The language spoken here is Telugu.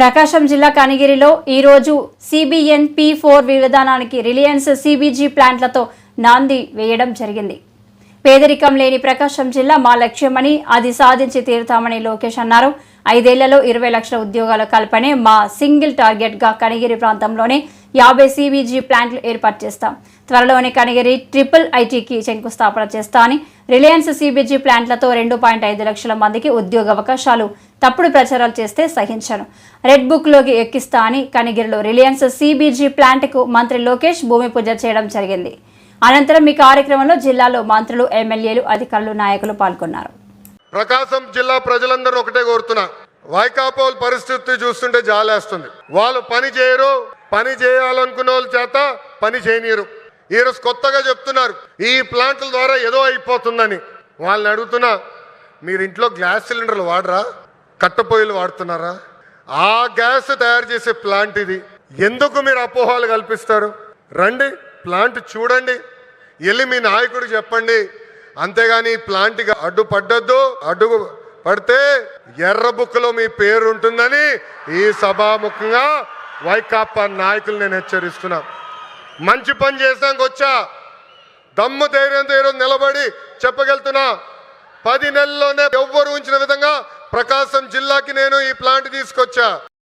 ప్రకాశం జిల్లా కనిగిరిలో ఈరోజు సిబిఎన్ పి ఫోర్ విధానానికి రిలయన్స్ సిబిజీ ప్లాంట్లతో నాంది వేయడం జరిగింది. పేదరికం లేని ప్రకాశం జిల్లా మా లక్ష్యమని అది సాధించి తీరుతామని లోకేష్ అన్నారు. ఐదేళ్ళలో ఇరవై లక్షల ఉద్యోగాల కల్పనే మా సింగిల్ టార్గెట్గా కనిగిరి ప్రాంతంలోనే యాభై సీబీజీ ప్లాంట్లు ఏర్పాటు చేస్తాం. త్వరలోనే కనిగిరి ట్రిపుల్ ఐటీకి శంకుస్థాపన చేస్తా అని రిలయన్స్ సీబీజీ ప్లాంట్లతో రెండు పాయింట్ ఐదు లక్షల మందికి ఉద్యోగ అవకాశాలు తప్పుడు ప్రచారాలు చేస్తే సహించను. రెడ్ బుక్లోకి ఎక్కిస్తా అని కనిగిరిలో రిలయన్స్ సీబీజీ ప్లాంట్కు మంత్రి లోకేష్ భూమి పూజ చేయడం జరిగింది. అనంతరం ఈ కార్యక్రమంలో జిల్లాలో మంత్రులు ఎమ్మెల్యేలు అధికారులు నాయకులు పాల్గొన్నారు. ప్రకాశం జిల్లా ప్రజలందరూ ఒకటే కోరుతున్నా. వైకాపోల్ పరిస్థితి చూస్తుంటే జాలేస్తుంది. వాళ్ళు పని చేయరు పని చేయాలనుకున్న వాళ్ళ చేత పని చేయనీరు ఈరోజు కొత్తగా చెప్తున్నారు ఈ ప్లాంట్ల ద్వారా ఏదో అయిపోతుందని. వాళ్ళని అడుగుతున్నా మీరు ఇంట్లో గ్యాస్ సిలిండర్లు వాడరా? కట్టపొయ్యలు వాడుతున్నారా? ఆ గ్యాస్ తయారు చేసే ప్లాంట్ ఇది. ఎందుకు మీరు అపోహాలు కల్పిస్తారు? రండి ప్లాంట్ చూడండి. వెళ్ళి మీ నాయకుడు చెప్పండి. అంతేగాని ఈ ప్లాంట్కి అడ్డు పడ్డద్దు. అడ్డు పడితే ఎర్ర బుక్లో మీ పేరు ఉంటుందని ఈ సభాముఖంగా వైకాపా నాయకులు నేను హెచ్చరిస్తున్నా. మంచి పని చేసాక వచ్చా. దమ్ము ధైర్యంతో ఈరోజు నిలబడి చెప్పగలుగుతున్నా. పది నెలల్లోనే ఎవ్వరు ఉంచిన విధంగా ప్రకాశం జిల్లాకి నేను ఈ ప్లాంట్ తీసుకొచ్చా.